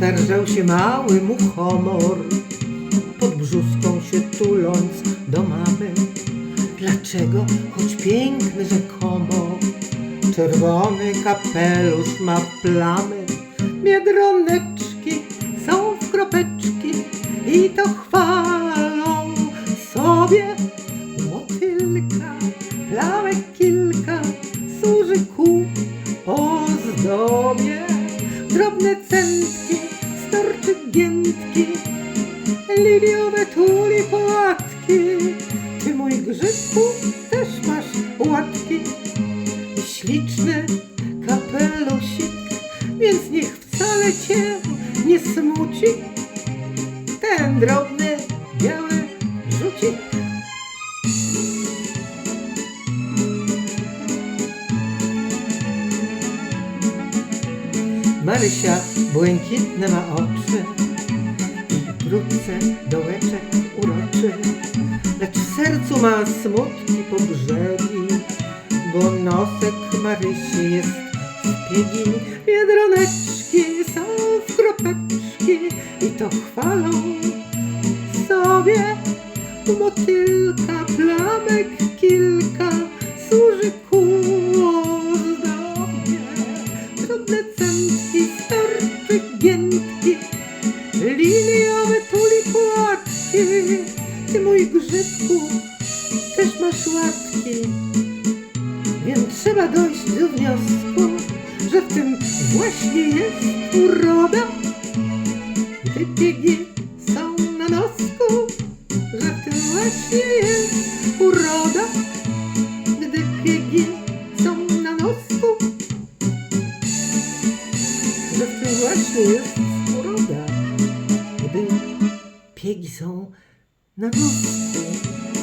skarżał się mały muchomor, pod brzuską się tuląc do mamy. Dlaczego, choć piękny rzekomo, czerwony kapelusz ma plamy, biedroneczki są w kropeczki i to chwalą sobie motylka, plamek kilka służy ku ozdobie. Drobne centki, starczy giętki, liliowe tuli płatki. Ty mój grzybku też masz łatki śliczny kapelusik, więc niech wcale cię nie smuci ten drobny Marysia błękitne ma oczy i wkrótce dołeczek uroczy, lecz w sercu ma smutki po brzegi, bo nosek Marysi jest w piegi. Biedroneczki są w kropeczki i to chwalą sobie motylka, plamek kilka służy liliowe tuli. Ty mój grzybku też masz łatki, więc trzeba dojść do wniosku, że w tym właśnie jest uroda. Gdy piegi są na nosku, że w tym właśnie jest uroda. Gdy piegi są na nosku, że w tym właśnie jest Peggy są na górze.